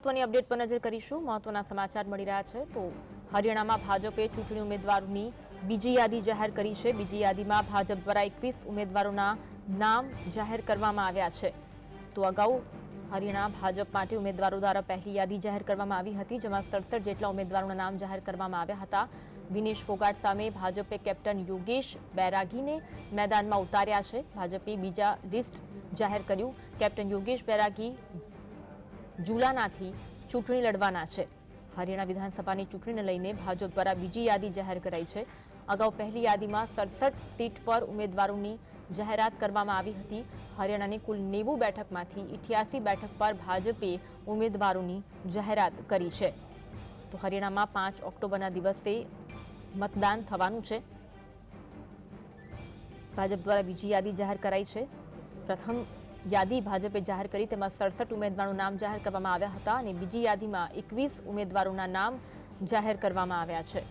મહત્વની અપડેટ પર નજર કરીશું. મહત્વના સમાચાર મળી રહ્યા છે તો હરિયાણામાં ભાજપે ચૂંટણી ઉમેદવારોની બીજી યાદી જાહેર કરી છે. બીજી યાદીમાં ભાજપ દ્વારા એકવીસ ઉમેદવારોના નામ જાહેર કરવામાં આવ્યા છે. તો અગાઉ હરિયાણા ભાજપ માટે ઉમેદવારો દ્વારા પહેલી યાદી જાહેર કરવામાં આવી હતી, જેમાં સડસઠ જેટલા ઉમેદવારોના નામ જાહેર કરવામાં આવ્યા હતા. વિનેશ ફોગાટ સામે ભાજપે કેપ્ટન યોગેશ બેરાગીને મેદાનમાં ઉતાર્યા છે. ભાજપે બીજા લિસ્ટ જાહેર કર્યું. કેપ્ટન યોગેશ બેરાગી જુલાનાથી ચૂંટણી લડવાના છે. હરિયાણા વિધાનસભાની ચૂંટણીને લઈને ભાજપ દ્વારા બીજી યાદી જાહેર કરાઈ છે. અગાઉ પહેલી યાદીમાં સડસઠ સીટ પર ઉમેદવારોની જાહેરાત કરવામાં આવી હતી. હરિયાણાની કુલ નેવું બેઠકમાંથી ઇઠ્યાસી બેઠક પર ભાજપે ઉમેદવારોની જાહેરાત કરી છે. તો હરિયાણામાં પાંચ ઓક્ટોબરના દિવસે મતદાન થવાનું છે. ભાજપ દ્વારા બીજી યાદી જાહેર કરાઈ છે. પ્રથમ યાદી ભાજપે જાહેર કરી, તેમાં સડસઠ ઉમેદવારનું નામ જાહેર કરવામાં આવ્યા હતા અને બીજી યાદીમાં એકવીસ ઉમેદવારોના નામ જાહેર કરવામાં આવ્યા છે.